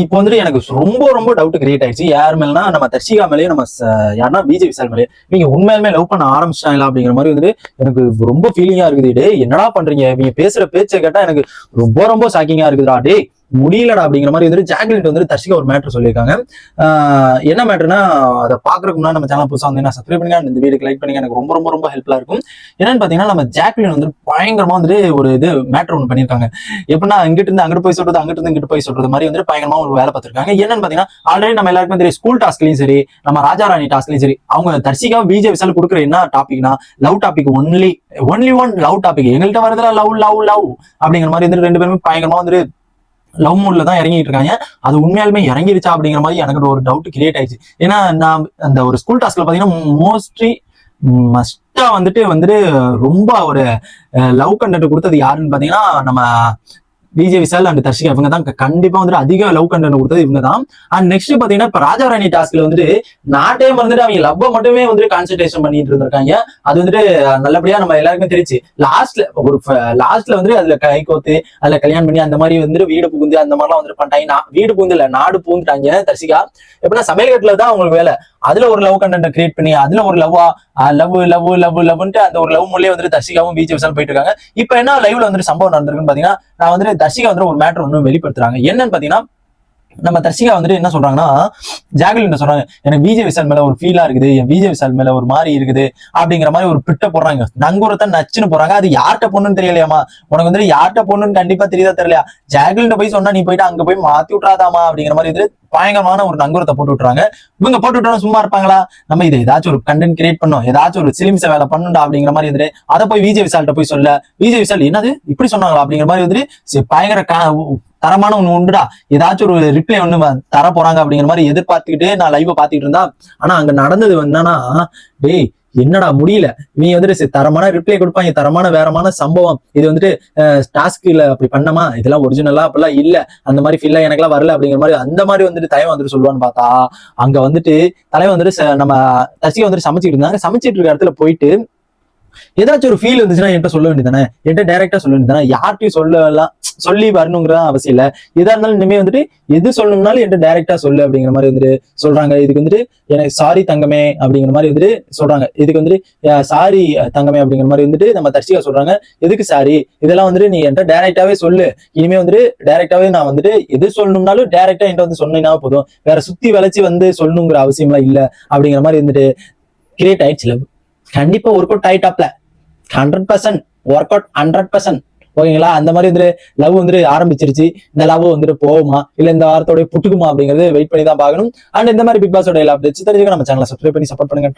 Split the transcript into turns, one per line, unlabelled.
இப்போ வந்துட்டு எனக்கு ரொம்ப ரொம்ப டவுட் கிரியேட் ஆயிடுச்சு. யார் மேலனா நம்ம தர்ஷிகா மேலேயும் நம்ம யாருன்னா பிஜே விசால் மேலே நீங்க உண்மையிலுமே லவ் பண்ண ஆரம்பிச்சிட்டாங்களா அப்படிங்கிற மாதிரி வந்துட்டு எனக்கு ரொம்ப ஃபீலிங்கா இருக்குது. டே என்னடா பண்றீங்க? நீங்க பேசுற பேச்சை கேட்டா எனக்கு ரொம்ப ரொம்ப ஷாக்கிங்கா இருக்குதுடா. டே முடியலடா அப்படிங்கிற மாதிரி வந்துட்டு ஜாக்லின் வந்துட்டு தர்ஷிகா ஒரு மேட்ரு சொல்லியிருக்காங்க. என்ன மேட்டர்னா அதை பாக்குறதுக்கு முன்னாடி நம்ம சேனல் புதுசாக வந்து நான் சப்ஸ்கிரைப் பண்ணி இந்த வீடியோக்கு லைக் பண்ணுங்க. எனக்கு ரொம்ப ரொம்ப ரொம்ப ஹெல்ப்ஃபுல்லா இருக்கும். என்னன்னு பாத்தீங்கன்னா நம்ம ஜாக்லின் வந்து பயங்கரமா வந்துட்டு ஒரு இது மேட்டர் ஒன்று பண்ணியிருக்காங்க. எப்படின்னா இங்கிட்டு இருந்து அங்கிட்டு போய் சொல்றது அங்கிட்டு இருந்து இங்கிட்டு போய் சொல்றது மாதிரி வந்து பயங்கரமா ஒரு வேலை பார்த்திருக்காங்க. என்னன்னு பாத்தீங்கன்னா ஆல்ரெடி நம்ம எல்லாருக்குமே தெரியும் ஸ்கூல் டாஸ்க்லயும் சரி நம்ம ராஜா ராணி டாஸ்க்லயும் சரி அவங்க தர்ஷிகா பிஜே விசால் கொடுக்குற என்ன டாபிக்னா love topic only only one love topic எங்கள்கிட்ட வரதுல லவ் லவ் லவ் அப்படிங்கிற மாதிரி வந்து ரெண்டு பேருமே பயங்கரமா வந்துட்டு லவ் மூட்ல தான் இறங்கிட்டு இருக்காங்க. அது உண்மையாலுமே இறங்கிருச்சா அப்படிங்கிற மாதிரி எனக்கு ஒரு டவுட் கிரியேட் ஆயிடுச்சு. ஏன்னா நான் அந்த ஒரு ஸ்கூல் டாஸ்க்ல பாத்தீங்கன்னா மோஸ்ட்லி மஸ்டா வந்துட்டு வந்துட்டு ரொம்ப ஒரு லவ் கண்டென்ட் கொடுத்தது யாருன்னு பாத்தீங்கன்னா நம்ம விஜய் விசால் அண்ட் தர்ஷிகா இவங்க தான் கண்டிப்பா வந்துட்டு அதிக லவ் கண்டென்ட் கொடுத்தது இவங்க தான். அண்ட் நெக்ஸ்ட் பாத்தீங்கன்னா இப்ப ராஜா ராணி டாஸ்க்ல வந்துட்டு நாட்டே வந்துட்டு அவங்க லவ் மட்டுமே வந்துட்டு கான்சன்ட்ரேஷன் பண்ணிட்டு இருந்திருக்காங்க. அது வந்துட்டு நல்லபடியா நம்ம எல்லாருக்குமே தெரிஞ்சு லாஸ்ட்ல ஒரு லாஸ்ட்ல வந்து அதுல கை கோத்து அதுல கல்யாணம் பண்ணி அந்த மாதிரி வந்துட்டு வீடு புகுந்து அந்த மாதிரிலாம் வந்துட்டு பண்ணிட்டாங்க. வீடு புகுந்து இல்ல நாடு புகுந்துட்டாங்க தர்ஷிகா. எப்படின்னா சமையல் தான் அவங்களுக்கு வேலை. அதுல ஒரு லவ் கண்டென்ட் கிரியேட் பண்ணி அதுல ஒரு லவ்வா லவ் லவ் லவ் லவ்ன்ட்டு அந்த ஒரு லவ் மூலியே வந்துட்டு தர்ஷிகாவும் விஜய் விசால் போயிட்டு இருக்காங்க. இப்ப என்ன லைவ்ல வந்துட்டு சம்பவம் நடந்திருக்குன்னு பாத்தீங்கன்னா நான் வந்துட்டு தர்ஷிகா வந்து ஒரு மேட்டர் ஒன்று வெளிப்படுத்துறாங்க. என்னன்னு பாத்தீங்கன்னா நம்ம தர்ஷிகா வந்துட்டு என்ன சொல்றாங்கன்னா ஜாகுலின் சொல்றாங்க எனக்கு விஜய் விசால் மேல ஒரு ஃபீலா இருக்குது என் விஜய் விசால் மேல ஒரு மாதிரி இருக்குது அப்படிங்கிற மாதிரி ஒரு பிட்ட போடுறாங்க. நங்குரத்தை நச்சுன்னு போறாங்க அது யார்கிட்ட பொண்ணுன்னு தெரியலையாமா உனக்கு வந்துட்டு யார்கிட்ட பொண்ணுன்னு கண்டிப்பா தெரியுதா தெரியலையா? ஜாகுலின் போய் சொன்னா நீ போயிட்டு அங்க போய் மாத்தி விட்றாதாமா அப்படிங்கிற மாதிரி இது பயங்கரமான ஒரு நங்குரத்தை போட்டு விட்டுறாங்க. இவங்க போட்டு விட்டா சும்மா இருப்பாங்களா? நம்ம இதை ஏதாச்சும் ஒரு கண்டென்ட் கிரியேட் பண்ணோம் ஏதாச்சும் ஒரு சிலிம்ஸ வேலை பண்ணுண்டா அப்படிங்கிற மாதிரி இருந்துட்டு அதை போய் விஜய் விசால்கிட்ட போய் சொல்ல. விஜய் விசால் என்னது? இப்படி சொன்னாங்களா? அப்படிங்கிற மாதிரி வந்துட்டு பயங்கர கா- தரமான ஒண்ணு உண்டுடா. ஏதாச்சும் ஒரு ரிப்ளை ஒண்ணு தர போறாங்க அப்படிங்கிற மாதிரி எதிர்பார்த்துக்கிட்டே நான் லைவ் பாத்துக்கிட்டு இருந்தா ஆனா அங்க நடந்தது என்னன்னா டேய் என்னடா முடியல. நீ வந்துட்டு சரி, தரமான ரிப்ளை கொடுப்பாங்க தரமான வேறமான சம்பவம். இது வந்துட்டு டாஸ்க்ல அப்படி பண்ணமா? இதெல்லாம் ஒரிஜினலா அப்படிலாம் இல்ல. அந்த மாதிரி ஃபீல்லாம் எனக்குலாம் வரல அப்படிங்கிற மாதிரி அந்த மாதிரி வந்துட்டு தலைவன் வந்துட்டு சொல்லுவான்னு பார்த்தா அங்க வந்துட்டு தலைவன் வந்துட்டு ச- நம்ம தர்ஷிகா வந்துட்டு சமைச்சிட்டு இருந்தாங்க சமைச்சிட்டு இருக்க இடத்துல போயிட்டு ஏதாச்சும் ஒரு ஃபீல் இருந்துச்சுன்னா என்கிட்ட சொல்ல வேண்டியதானே என்கிட்ட டைரக்டா சொல்ல வேண்டியதானே யார்ட்டையும் சொல்லலாம் சொல்லி வரணுங்கிற அவசியம் இல்ல. எதா இருந்தாலும் இனிமே வந்துட்டு எது சொல்லணும்னாலும் என்கிட்ட டைரக்டா சொல்லு அப்படிங்கிற மாதிரி வந்துட்டு சொல்றாங்க. இதுக்கு வந்துட்டு எனக்கு சாரி தங்கமே அப்படிங்கிற மாதிரி வந்துட்டு சொல்றாங்க. இதுக்கு வந்துட்டு சாரி தங்கமே அப்படிங்கிற மாதிரி வந்துட்டு நம்ம தர்ஷிகா சொல்றாங்க. எதுக்கு சாரி இதெல்லாம் வந்துட்டு நீ என்கிட்ட டைரக்டாவே சொல்லு. இனிமே வந்துட்டு டைரக்டாவே நான் வந்துட்டு எது சொல்லணும்னாலும் டைரக்டா என்கிட்ட வந்து சொன்னீங்கன்னா போதும். வேற சுத்தி வளைச்சு வந்து சொல்லணுங்கிற அவசியம்லாம் இல்ல அப்படிங்கிற மாதிரி வந்துட்டு கிரியேட் ஆயிடுச்சு. கண்டிப்பா work out ஆயிட்டாப்ல. Hundred percent work out hundred percent ஓகேங்களா? அந்த மாதிரி வந்துட்டு லவ் வந்துட்டு ஆரம்பிச்சிருச்சு. இந்த லவ் வந்துட்டு போகுமா? இல்ல இந்த வாரத்தோட புட்டுக்குமா அப்படிங்கறது வெயிட் பண்ணி தான் பார்க்கணும். அண்ட் இந்த மாதிரி பிக் பாஸோட எல்லா தெரிஞ்சுக்க நம்ம சேனலை சப்ஸ்கிரைப் பண்ணி சப்போர்ட் பண்ணுங்க.